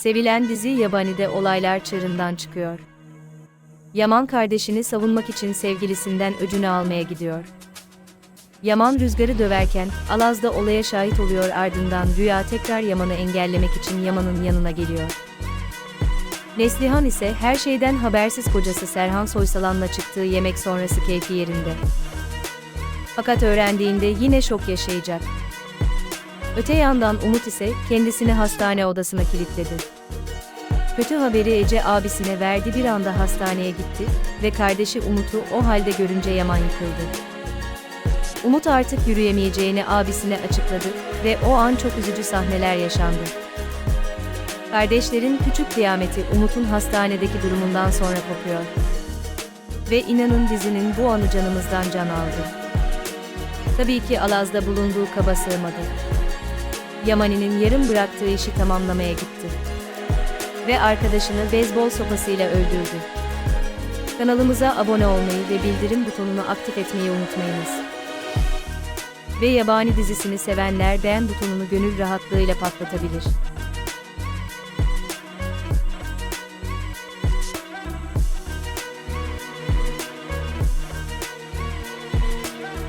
Sevilen dizi Yabani'de olaylar çığırından çıkıyor. Yaman kardeşini savunmak için sevgilisinden öcünü almaya gidiyor. Yaman rüzgarı döverken Alaz da olaya şahit oluyor ardından Rüya tekrar Yaman'ı engellemek için Yaman'ın yanına geliyor. Neslihan ise her şeyden habersiz kocası Serhan Soysalan'la çıktığı yemek sonrası keyfi yerinde. Fakat öğrendiğinde yine şok yaşayacak. Öte yandan Umut ise kendisini hastane odasına kilitledi. Kötü haberi Ece abisine verdi bir anda hastaneye gitti ve kardeşi Umut'u o halde görünce Yaman yıkıldı. Umut artık yürüyemeyeceğini abisine açıkladı ve o an çok üzücü sahneler yaşandı. Kardeşlerin küçük kıyameti Umut'un hastanedeki durumundan sonra kopuyor. Ve inanın dizinin bu anı canımızdan can aldı. Tabii ki Alaz'da bulunduğu kaba sığmadı. Yamani'nin yarım bıraktığı işi tamamlamaya gitti. Ve arkadaşını beyzbol sopasıyla öldürdü. Kanalımıza abone olmayı ve bildirim butonunu aktif etmeyi unutmayınız. Ve Yabani dizisini sevenler beğen butonunu gönül rahatlığıyla patlatabilir.